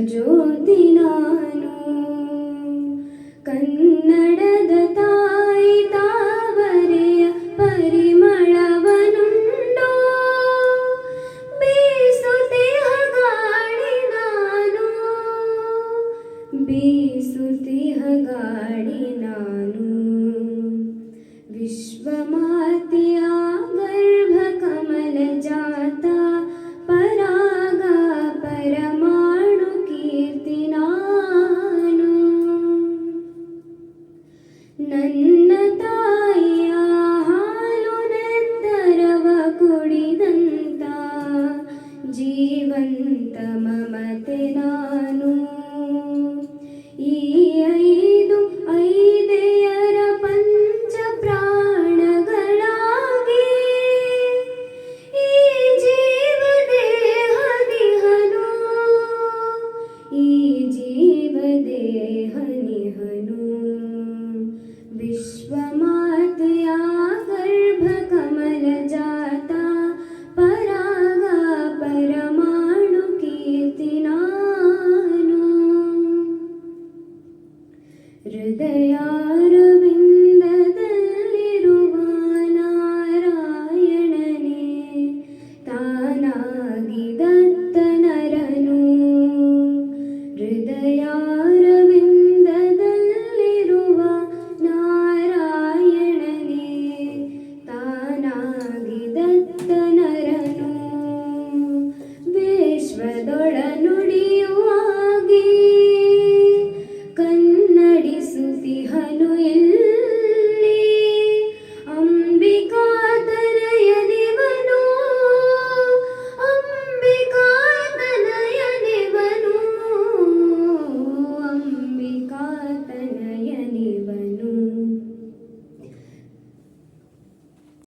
ु कन्नडदयिता वर परिमलवनु बीसुति हगाणि नानगाणि नानमातया गर्भकमल जा ನಾನು ನನ್ನ ತಾಯಿಯ ಹಾಲು ನಂತರವ ಕುಡಿದಂತ ಜೀವಂತ ಮಮತೆ ನಾನು ಈ ಹೃದಯಾರವಿಂದದಲ್ಲಿರುವ ನಾರಾಯಣನೇ ತಾನಾಗಿ ದತ್ತನರನು ವಿಶ್ವದೊಳನು